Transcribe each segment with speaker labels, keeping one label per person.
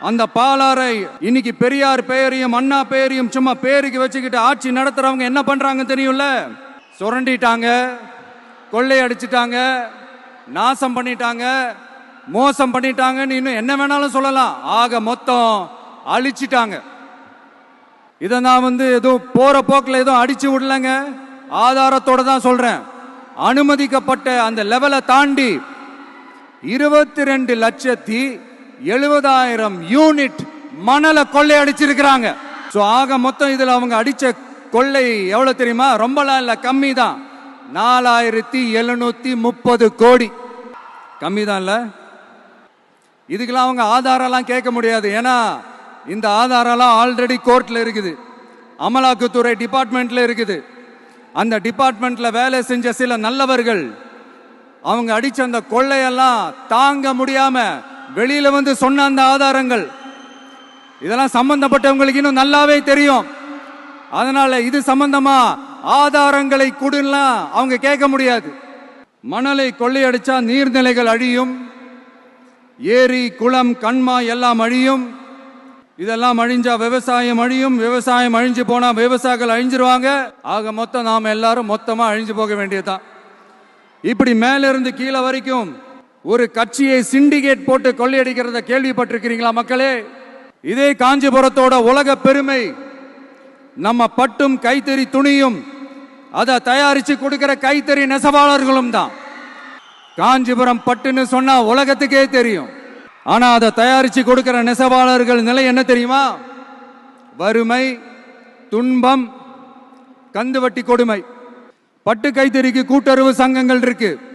Speaker 1: அந்த பாலாறை இன்னைக்கு பெரியார் பெயரையும் அண்ணா பெயரையும் சும்மா பேருக்கு வச்சுக்கிட்டு ஆட்சி நடத்துறவங்க என்ன பண்றாங்க தெரியும்ல? சுரண்டிட்டாங்க கொள்ளையடிச்சிட்டாங்க நாசம் பண்ணிட்டாங்க மோசம் பண்ணிட்டாங்கன்னு இன்னும் என்ன வேணாலும் சொல்லலாம். ஆக மொத்தம் அழிச்சிட்டாங்க. இதை நான் வந்து எதுவும் போற போக்கில் எதுவும் அடிச்சு விடலங்க. ஆதாரத்தோட தான் சொல்றேன். அனுமதிக்கப்பட்ட அந்த லெவலை தாண்டி இருபத்தி ரெண்டு லட்சத்தி எழுபதாயிரம் யூனிட் மணலை கொள்ளை அடிச்சிருக்கிறாங்க. ஸோ ஆக மொத்தம் இதில் அவங்க அடிச்ச கொள்ளை எவ்வளவு தெரியுமா? ரொம்பலாம் இல்லை கம்மி தான். நாலாயிரத்தி எழுநூத்தி முப்பது கோடி. கம்மி தான் இல்லை? இதுக்கெல்லாம் அவங்க ஆதாரம்லாம் கேட்க முடியாது. ஏன்னா இந்த ஆதாரம்லாம் ஆல்ரெடி கோர்ட்ல இருக்குது. அமலாக்கத்துறை டிபார்ட்மெண்ட்ல இருக்குது. அந்த டிபார்ட்மெண்ட்ல வேலை செஞ்ச சில நல்லவர்கள் அவங்க அடிச்ச அந்த கொள்ளையெல்லாம் தாங்க முடியாம வெளியில வந்து சொன்ன அந்த ஆதாரங்கள் இதெல்லாம் சம்பந்தப்பட்டவங்களுக்கு இன்னும் நல்லாவே தெரியும். அதனால இது சம்பந்தமா ஆதாரங்களை கொடுலாம் அவங்க கேட்க முடியாது. மணலை கொள்ளையடிச்சா நீர்நிலைகள் அழியும். ஏரி குளம் கண்மா எல்லாம் அழியும். இதெல்லாம் அழிஞ்சா விவசாயம் அழியும். விவசாயம் அழிஞ்சு போனா விவசாயிகள் அழிஞ்சிருவாங்க. ஆக மொத்தம் நாம எல்லாரும் மொத்தமா அழிஞ்சு போக வேண்டியதுதான். இப்படி மேலிருந்து கீழே வரைக்கும் ஒரு கட்சியை சிண்டிகேட் போட்டு கொள்ளையடிக்கிறத கேள்விப்பட்டிருக்கிறீங்களா மக்களே? இதே காஞ்சிபுரத்தோட உலக பெருமை நம்ம பட்டும் கைத்தறி துணியும் அதை தயாரிச்சு கொடுக்கிற கைத்தறி நெசவாளர்களும் தான். காஞ்சிபுரம் பட்டுன்னு சொன்னா உலகத்துக்கே தெரியும். ஆனா அதை தயாரிச்சு கொடுக்கிற நெசவாளர்கள் நிலை என்ன தெரியுமா? வறுமை துன்பம் கந்துவட்டி கொடுமை. பட்டு கைத்தறிக்கு கூட்டுறவு சங்கங்கள் இருக்குது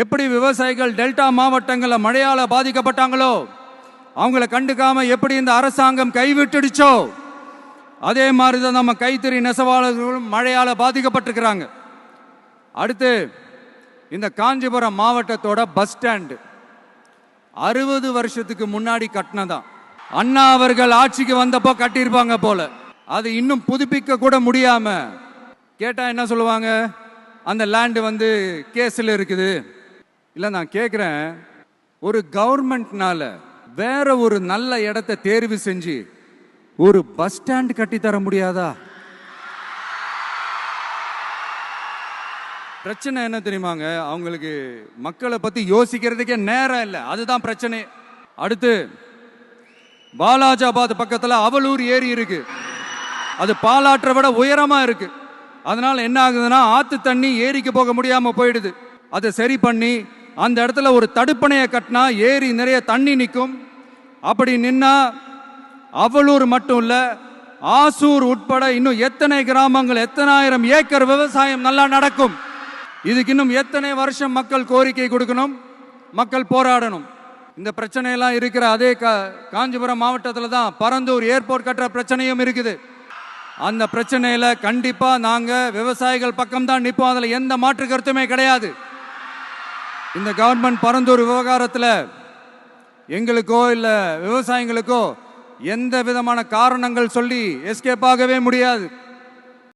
Speaker 1: எப்படி விவசாயிகள் டெல்டா மாவட்டங்களில் மழையால் பாதிக்கப்பட்டாங்களோ அவங்கள கண்டுக்காம எப்படி இந்த அரசாங்கம் கைவிட்டுடுச்சோ அதே மாதிரி தான் நம்ம கைத்தறி நெசவாளர்களும் மழையால் பாதிக்கப்பட்டிருக்கிறாங்க. அடுத்து இந்த காஞ்சிபுரம் மாவட்டத்தோட பஸ் ஸ்டாண்டு. அறுபது வருஷத்துக்கு முன்னாடி கட்டினதான். அண்ணா அவர்கள் ஆட்சிக்கு வந்தப்போ கட்டியிருப்பாங்க போல. அது இன்னும் புதுப்பிக்க கூட முடியாம கேட்டா என்ன சொல்லுவாங்க? அந்த லேண்டு வந்து கேஸில் இருக்குது. இல்லை நான் கேட்குறேன் ஒரு கவர்மெண்ட்னால வேற ஒரு நல்ல இடத்தை தேர்வு செஞ்சு ஒரு பஸ் ஸ்டாண்ட் கட்டி தர முடியாதா? பிரச்சனை என்ன தெரியுமாங்க? அவங்களுக்கு மக்களை பத்தி யோசிக்கிறதுக்கே நேரம் இல்லை. அதுதான் பிரச்சனை. அடுத்து பாலாஜாபாத் பக்கத்துல அவலூர் ஏரி இருக்கு. அது பாலாற்றை விட உயரமா இருக்கு. அதனால என்ன ஆகுதுன்னா ஆத்து தண்ணி ஏரிக்கு போக முடியாம போயிடுது. அதை சரி பண்ணி அந்த இடத்துல ஒரு தடுப்பணையை கட்டினா ஏரி நிறைய தண்ணி நிற்கும். அப்படி நின்னா அவலூர் மட்டும் இல்லை ஆசூர் உட்பட இன்னும் எத்தனை கிராமங்கள் எத்தனாயிரம் ஏக்கர் விவசாயம் நல்லா நடக்கும். இதுக்கு இன்னும் எத்தனை வருஷம் மக்கள் கோரிக்கை கொடுக்கணும் மக்கள் போராடணும். இந்த பிரச்சனையெல்லாம் இருக்கிற அதே கா- காஞ்சிபுரம் மாவட்டத்தில் தான் பரந்தூர் ஏர்போர்ட் கட்டுற பிரச்சனையும் இருக்குது. அந்த பிரச்சனையில் கண்டிப்பாக நாங்கள் விவசாயிகள் பக்கம் தான் நிற்போம் அதில் எந்த மாற்று கருத்துமே கிடையாது. இந்த கவர்மெண்ட் பரந்தூர் விவகாரத்தில் எங்களுக்கோ இல்லை விவசாயிகளுக்கோ எந்த விதமான காரணங்கள் சொல்லி எஸ்கேப் ஆகவே முடியாது.